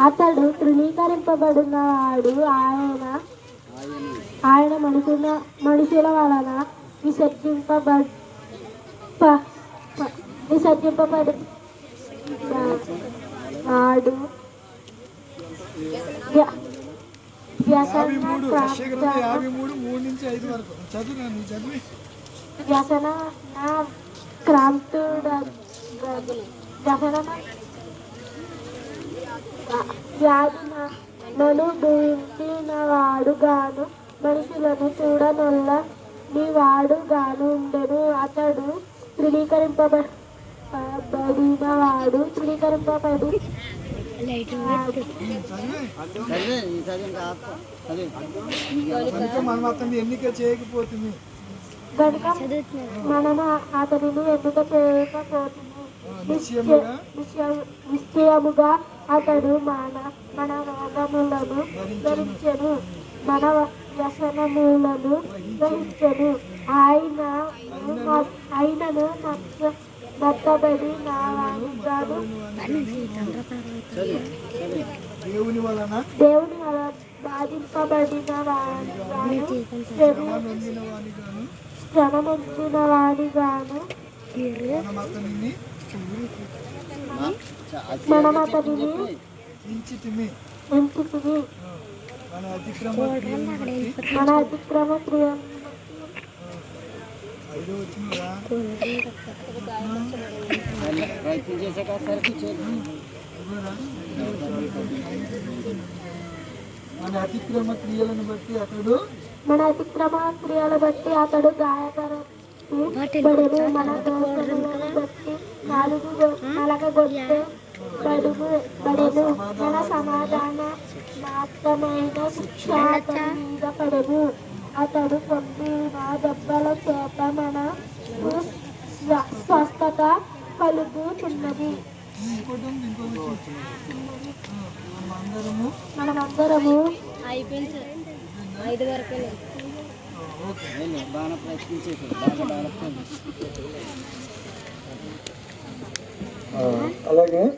అతడు తృణీకరింపబడినవాడు ఆయన ఆయన మనుషుల మనుషుల వలన ప- విసర్జింపబడి వాడు వ్య- వ్యసన ప్రాప్త- యాభై మూడు మూడు నుంచి ఐదు వరకు చదువు నువ్వు చదివి వ్యసన నా క్రాంతుడ వ్యసన వ్యాధిన నను దూయించిన వాడు గాను మనుషులను చూడనొల్ల నీ వాడు గాను ఉండెను. అతడు తృణీకరింపబడిన వాడు తృణీకరింపబడి చేయకపోతుంది. కనుక మనము అతనిని ఎన్నిక చేయకపోతుంది. నిశ్చయముగా? నిశ్చయ- నిశ్చయముగా అతడు మన మన రోగములను ధరించెను మన వ్యసనములను గ్రహించెను ఆయన ఆయనను నచ్చ- నచ్చబడి నా వాగ్దాను దేవుని వలన బాధింపబడిన వాడిగాను శ్రమ నొందిన మనం అతిక్రమ క్రియలను బట్టి మన వచ్చినరా మన అతిక్రమ క్రియలను బట్టి అతడు మన అతిక్రమ క్రియలు బట్టి అతడు గాయపరచబడెను మన దోషములను బట్టి నాలుగు నలగగొట్టే బడుగు బడెను. మన సమాధాన మాత్రమైన శిక్ష అతని మీద పడెను. అతడు పొందిన దెబ్బల చేత స్వ- స్వస్థత కలుగుతున్నది. మనం మనమందరము బాగా బాగా డెవలప్ అలాగే